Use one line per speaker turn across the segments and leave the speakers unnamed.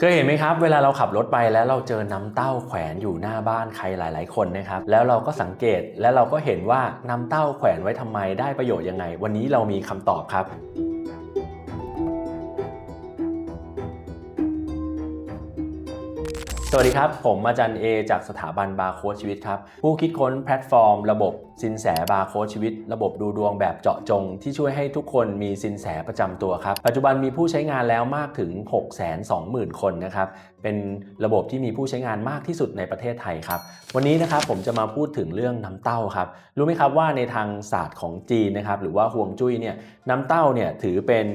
เคยเห็นไหมครับเวลาเราขับรถไปแล้วเราเจอน้ำเต้าแขวนอยู่หน้าบ้านใครหลาย ๆ คนนะครับแล้วเราก็สังเกตและเราก็เห็นว่าน้ำเต้าแขวนไว้ทำไมได้ประโยชน์ยังไง วันนี้เรามีคำตอบครับสวัสดีครับ ผมอาจารย์เอจากสถาบันบาร์โค้ดชีวิตครับ ผู้คิดค้นแพลตฟอร์ม ระบบ สินแสบาร์โค้ดชีวิต ระบบดูดวงแบบเจาะจง ที่ช่วยให้ทุกคนมีสินแสประจำตัวครับ ปัจจุบันมีผู้ใช้งานแล้วมากถึง 620,000 คนนะครับเป็นระบบที่มีผู้ใช้งานมากที่สุดในประเทศไทยครับวันนี้นะครับผมจะมาพูดถึงเรื่องน้ำเต้าครับรู้ไหมครับว่าในทางศาสตร์ของจีนนะครับหรือว่าห่วงจุ้ยเนี่ยน้ำเต้าเนี่ยถือเป็น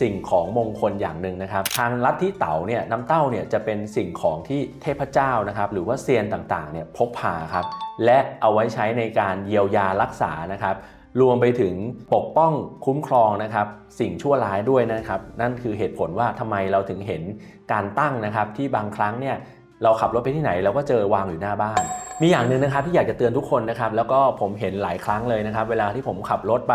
สิ่งของมงคลอย่างหนึ่งนะครับ ทางลัทธิเต๋าเนี่ยน้ำเต้าเนี่ยจะเป็นสิ่งของที่เทพเจ้านะครับหรือว่าเซียนต่างๆเนี่ยพกพาครับและเอาไว้ใช้ในการเยียวยยารักษานะครับ รวมไปถึงปกป้องคุ้มครองนะครับ สิ่งชั่วร้ายด้วยนะครับ นั่นคือเหตุผลว่าทำไมเราถึงเห็นการตั้งนะครับ ที่บางครั้งเนี่ยเราขับรถไปที่ไหนเราก็เจอวางอยู่หน้าบ้าน มีอย่างหนึ่งนะครับที่อยากจะเตือนทุกคนนะครับแล้วก็ผมเห็นหลายครั้งเลยนะครับ เวลาที่ผมขับรถไป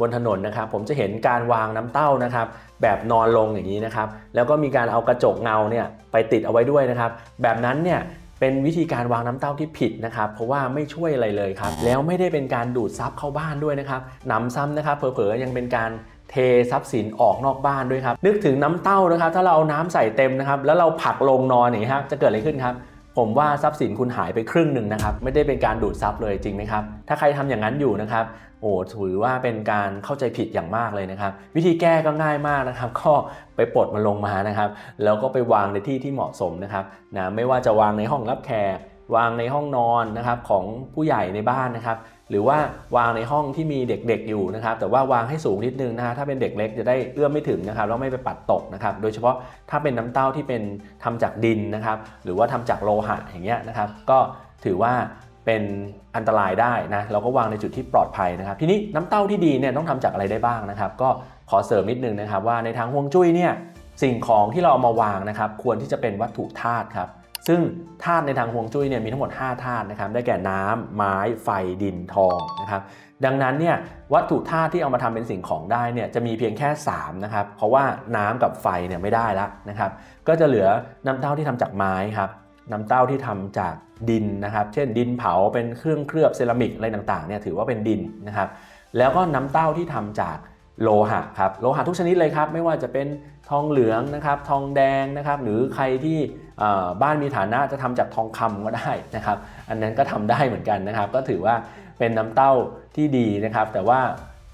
บนถนนนะครับ ผมจะเห็นการวางน้ำเต้านะครับ แบบนอนลงอย่างนี้นะครับ แล้วก็มีการเอากระจกเงาเนี่ยไปติดเอาไว้ด้วยนะครับ แบบนั้นเนี่ย เป็นวิธีการวางน้ำเต้าที่ผิดนะครับ เพราะว่าไม่ช่วยอะไรเลยครับ แล้วไม่ได้เป็นการดูดซับเข้าบ้านด้วยนะครับหนำซ้ำนะครับเผลอๆยังเป็นการเททรัพย์สินออกนอกบ้านด้วยครับ นึกถึงน้ำเต้านะครับ ถ้าเราเอาน้ำใส่เต็มนะครับ แล้วเราผลักลงนอนอย่างนี้ครับ จะเกิดอะไรขึ้นครับ ผมว่าทรัพย์สินคุณหายไปครึ่งหนึ่งนะครับ ไม่ได้เป็นการดูดซับเลยจริงไหมครับ ถ้าใครทำอย่างนั้นอยู่นะครับ โอ้ถือว่าเป็นการเข้าใจผิดอย่างมากเลยนะครับ วิธีแก้ก็ง่ายมากนะครับ ก็ไปปลดมันลงมานะครับ แล้วก็ไปวางในที่ที่เหมาะสมนะครับนะไม่ว่าจะวางในห้องรับแขก วางในห้องนอนนะครับของผู้ใหญ่ในบ้านนะครับ หรือว่าวางในห้องที่มีเด็กๆอยู่นะครับ แต่ว่าวางให้สูงนิดนึงนะฮะถ้าเป็นเด็กเล็กจะได้เอื้อมไม่ถึงนะครับแล้วไม่ไปปัดตกนะครับ โดยเฉพาะถ้าเป็นน้ำเต้าที่เป็นทำจากดินนะครับ หรือว่าทำจากโลหะอย่างเงี้ยนะครับ ก็ถือว่าเป็นอันตรายได้นะเราก็วางในจุดที่ปลอดภัยนะครับ ทีนี้น้ำเต้าที่ดีเนี่ยต้องทำจากอะไรได้บ้างนะครับ ก็ขอเสริมนิดนึงนะครับ ว่าในทางฮวงจุ้ยเนี่ยสิ่งของที่เราเอามาวางนะครับ ควรที่จะเป็นวัตถุธาตุครับ ซึ่งธาตุในทางฮวงจุ้ยเนี่ยมีทั้งหมด 5 ธาตุนะครับ ได้แก่น้ำไม้ ไฟ ดิน ทองนะครับ ดังนั้นเนี่ยวัตถุธาตุที่เอามาทำเป็นสิ่งของได้เนี่ยจะมีเพียงแค่3นะครับ เพราะว่าน้ำกับไฟเนี่ยไม่ได้ละนะครับ ก็จะเหลือน้ำเต้าที่ทำจากไม้ครับน้ำเต้าที่ทำจากดินนะครับ เช่น ดินเผาเป็นเครื่องเคลือบเซรามิกอะไรต่างๆเนี่ยถือว่าเป็นดินนะครับ แล้วก็น้ำเต้าที่ทำจากโลหะครับ โลหะทุกชนิดเลยครับ ไม่ว่าจะเป็นทองเหลืองนะครับ ทองแดงนะครับ หรือใครที่ บ้านมีฐานะจะทำจากทองคำก็ได้นะครับ อันนั้นก็ทำได้เหมือนกันนะครับ ก็ถือว่าเป็นน้ำเต้าที่ดีนะครับ แต่ว่า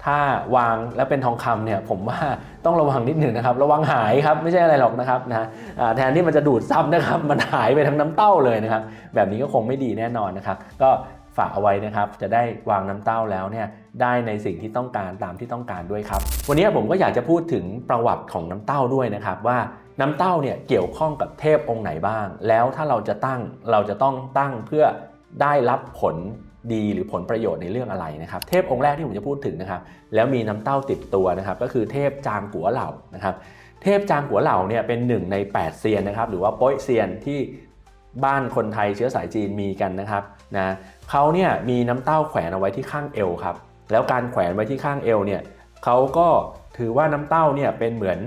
ถ้าวางแล้วเป็นทองคำเนี่ยผมว่าต้องระวังนิดหนึ่งนะครับ ระวังหายครับไม่ใช่อะไรหรอกนะครับนะแทนที่มันจะดูดซับนะครับมันหายไปทั้งน้ำเต้าเลยนะครับ แบบนี้ก็คงไม่ดีแน่นอนนะครับ ก็ฝากเอาไว้นะครับ จะได้วางน้ำเต้าแล้วเนี่ยได้ในสิ่งที่ต้องการตามที่ต้องการด้วยครับ วันนี้ผมก็อยากจะพูดถึงประวัติของน้ำเต้าด้วยนะครับว่า น้ำเต้าเนี่ยเกี่ยวข้องกับเทพองค์ไหนบ้าง แล้วถ้าเราจะตั้งเราจะต้องตั้งเพื่อได้รับผลดีหรือผลประโยชน์ในเรื่องอะไรนะครับ เทพองค์แรกที่ผมจะพูดถึงนะครับ แล้วมีน้ำเต้าติดตัวนะครับ ก็คือเทพจางกัวเหล่านะครับ เทพจางกัวเหล่าเนี่ยเป็นหนึ่งใน 8 เซียนนะครับ หรือว่าโป้ยเซียนที่บ้านคนไทยเชื้อสายจีนมีกันนะครับนะเขาเนี่ยมีน้ำเต้าแขวนเอาไว้ที่ข้างเอวครับ แล้วการแขวนไว้ที่ข้างเอวเนี่ยเขาก็ถือว่าน้ำเต้าเนี่ยเป็นเหมือน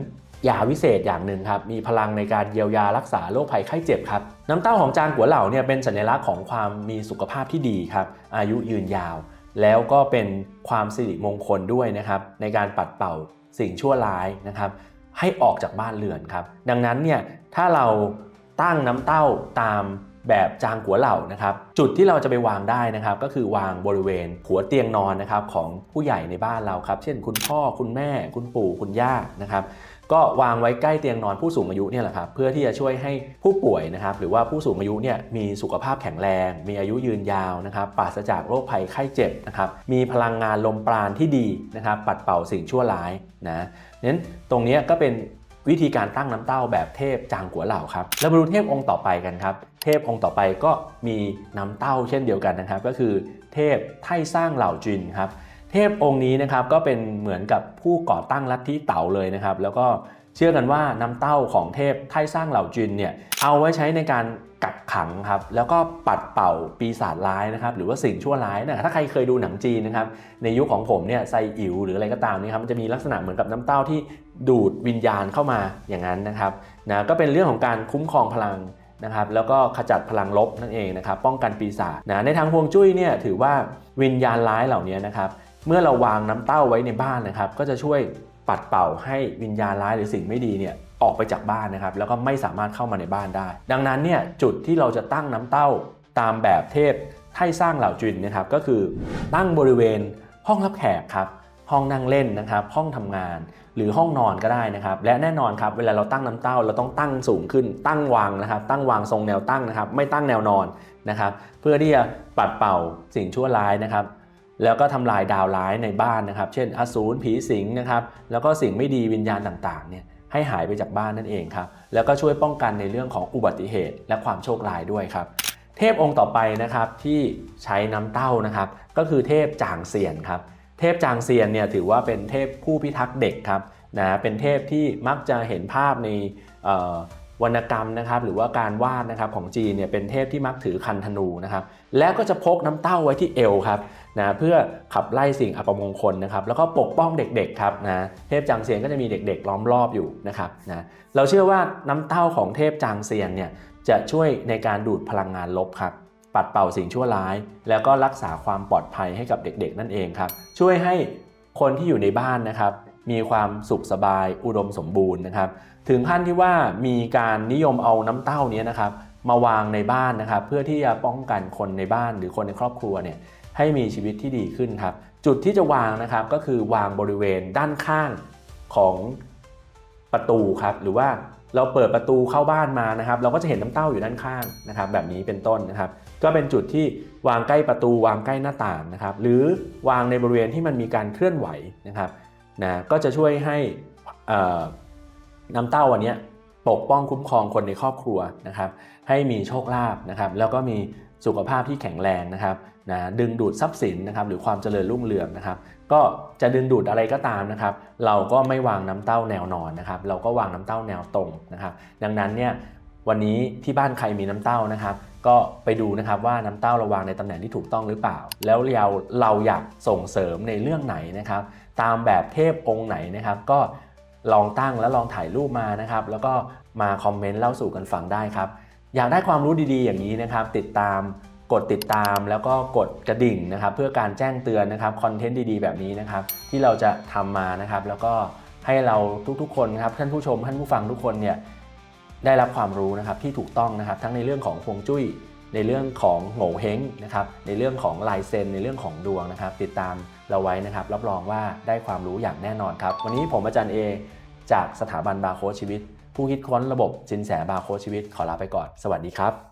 ยาวิเศษอย่างหนึ่งครับมีพลังในการเยียวยารักษาโรคภัยไข้เจ็บครับน้ำเต้าของจางกัวเหล่าเนี่ยเป็นสัญลักษณ์ของความมีสุขภาพที่ดีครับอายุยืนยาว แล้วก็เป็นความสิริมงคลด้วยนะครับในการปัดเป่าสิ่งชั่วร้ายนะครับให้ออกจากบ้านเรือนครับดังนั้นเนี่ยถ้าเราตั้งน้ำเต้าตามแบบจางกัวเหล่านะครับ จุดที่เราจะไปวางได้นะครับ ก็คือวางบริเวณหัวเตียงนอนนะครับของผู้ใหญ่ในบ้านเราครับ เช่นคุณพ่อคุณแม่คุณปู่คุณย่านะครับ ก็วางไว้ใกล้เตียงนอนผู้สูงอายุเนี่ยแหละครับเพื่อที่จะช่วยให้ผู้ป่วยนะครับหรือว่าผู้สูงอายุเนี่ยมีสุขภาพแข็งแรง มีอายุยืนยาวนะครับปราศจากโรคภัยไข้เจ็บนะครับมีพลังงานลมปราณที่ดีนะครับปัดเป่าสิ่งชั่วร้ายนะนั้นตรงนี้ก็เป็นวิธีการตั้งน้ำเต้าแบบเทพจางกัวเหล่าครับแล้วมาดูเทพองค์ต่อไปกันครับ เทพองค์ต่อไปก็มีน้ำเต้าเช่นเดียวกันนะครับ ก็คือเทพไท่สร้างเหล่าจินครับ เทพองค์นี้นะครับก็เป็นเหมือนกับผู้ก่อตั้งลัทธิเต๋าเลยนะครับ แล้วก็เชื่อกันว่าน้ำเต้าของเทพไทสร้างเหล่าจินเนี่ยเอาไว้ใช้ในการกักขังครับแล้วก็ปัดเป่าปีศาจร้ายนะครับหรือว่าสิ่งชั่วร้ายนะถ้าใครเคยดูหนังจีนนะครับในยุคของผมเนี่ยไซอิ๋วหรืออะไรก็ตามนี่ครับมันจะมีลักษณะเหมือนกับน้ำเต้าที่ดูดวิญญาณเข้ามาอย่างนั้นนะครับนะก็เป็นเรื่องของการคุ้มครองพลังนะครับแล้วก็ขจัดพลังลบนั่นเองนะครับป้องกันปีศาจนะในทางฮวงจุ้ยเนี่ยถือว่าวิญญาณร้ายเหล่านี้นะครับ เมื่อเราวางน้ำเต้าไว้ในบ้านนะครับ ก็จะช่วยปัดเป่าให้วิญญาณร้ายหรือสิ่งไม่ดีเนี่ยออกไปจากบ้านนะครับ แล้วก็ไม่สามารถเข้ามาในบ้านได้ ดังนั้นเนี่ยจุดที่เราจะตั้งน้ำเต้าตามแบบเทพไท่สร้างเหล่าจุนนะครับ ก็คือตั้งบริเวณห้องรับแขกครับห้องนั่งเล่นนะครับ ห้องทำงานหรือห้องนอนก็ได้นะครับ และแน่นอนครับเวลาเราตั้งน้ำเต้าเราต้องตั้งสูงขึ้น ตั้งวางนะครับ ตั้งวางทรงแนวตั้งนะครับ ไม่ตั้งแนวนอนนะครับ เพื่อที่จะปัดเป่าสิ่งชั่วร้ายนะครับ แล้วก็ทำลายดาวร้ายในบ้านนะครับ เช่นอสูรผีสิงนะครับ แล้วก็สิ่งไม่ดีวิญญาณต่างๆเนี่ยให้หายไปจากบ้านนั่นเองครับ แล้วก็ช่วยป้องกันในเรื่องของอุบัติเหตุ และความโชคร้ายด้วยครับ เทพองค์ต่อไปนะครับที่ใช้น้ำเต้านะครับ ก็คือเทพจางเซียนครับ เทพจางเซียนเนี่ยถือว่าเป็นเทพผู้พิทักษ์เด็กครับนะ เป็นเทพที่มักจะเห็นภาพในวรรณกรรมนะครับหรือว่าการวาดนะครับของจีนเนี่ยเป็นเทพที่มักถือคันธนูนะครับแล้วก็จะพกน้ำเต้าไว้ที่เอวครับ นะเพื่อขับไล่สิ่งอัปมงคลนะครับแล้วก็ปกป้องเด็กๆครับนะเทพจางเซียนก็จะมีเด็กๆล้อมรอบอยู่นะครับนะเราเชื่อว่าน้ำเต้าของเทพจางเซียนเนี่ยจะช่วยในการดูดพลังงานลบครับปัดเป่าสิ่งชั่วร้าย แล้วก็รักษาความปลอดภัยให้กับเด็กๆ นั่นเองครับช่วยให้คนที่อยู่ในบ้านนะครับมีความสุขสบายอุดมสมบูรณ์นะครับ ถึงขั้นที่ว่ามีการนิยมเอาน้ำเต้านี้นะครับมาวางในบ้านนะครับ เพื่อที่จะป้องกันคนในบ้านหรือคนในครอบครัวเนี่ย ให้มีชีวิตที่ดีขึ้นครับ จุดที่จะวางนะครับก็คือวางบริเวณด้านข้างของประตูครับ หรือว่าเราเปิดประตูเข้าบ้านมานะครับ เราก็จะเห็นน้ำเต้าอยู่ด้านข้างนะครับ แบบนี้เป็นต้นนะครับ ก็เป็นจุดที่วางใกล้ประตู วางใกล้หน้าต่างนะครับ หรือวางในบริเวณที่มันมีการเคลื่อนไหวนะครับนะก็จะช่วยให้น้ำเต้าอันนี้ปกป้องคุ้มครองคนในครอบครัวนะครับ ให้มีโชคลาภนะครับ แล้วก็มีสุขภาพที่แข็งแรงนะครับ นะดึงดูดทรัพย์สินนะครับหรือความเจริญรุ่งเรืองนะครับ ก็จะดึงดูดอะไรก็ตามนะครับ เราก็ไม่วางน้ำเต้าแนวนอนนะครับ เราก็วางน้ำเต้าแนวตรงนะครับ ดังนั้นเนี่ยวันนี้ที่บ้านใครมีน้ำเต้านะครับ ก็ไปดูนะครับว่าน้ำเต้าเราวางในตำแหน่งที่ถูกต้องหรือเปล่า แล้วเราเราอยากส่งเสริมในเรื่องไหนนะครับ ตามแบบเทพองค์ไหนนะครับ ก็ลองตั้งแล้วลองถ่ายรูปมานะครับ แล้วก็มาคอมเมนต์เล่าสู่กันฟังได้ครับอยากได้ความรู้ดีๆอย่างนี้นะครับ ติดตาม กดติดตามแล้วก็กดกระดิ่งนะครับเพื่อการแจ้งเตือนนะครับคอนเทนต์ดีๆ แบบนี้นะครับที่เราจะทำมานะครับแล้วก็ให้เราทุกๆคนครับท่านผู้ชมท่านผู้ฟังทุกคนเนี่ยได้รับความรู้นะครับที่ถูกต้องนะครับทั้งในเรื่องของฮวงจุ้ย ในเรื่องของโง่เฮงนะครับในเรื่องของลายเซ็นในเรื่องของดวงนะครับ ติดตามเราไว้นะครับ รับรองว่าได้ความรู้อย่างแน่นอนครับ วันนี้ผมอาจารย์เอจากสถาบันบาโค้ชชีวิต ผู้คิดค้นระบบสินแสบาโค้ชชีวิตขอลาไปก่อน สวัสดีครับ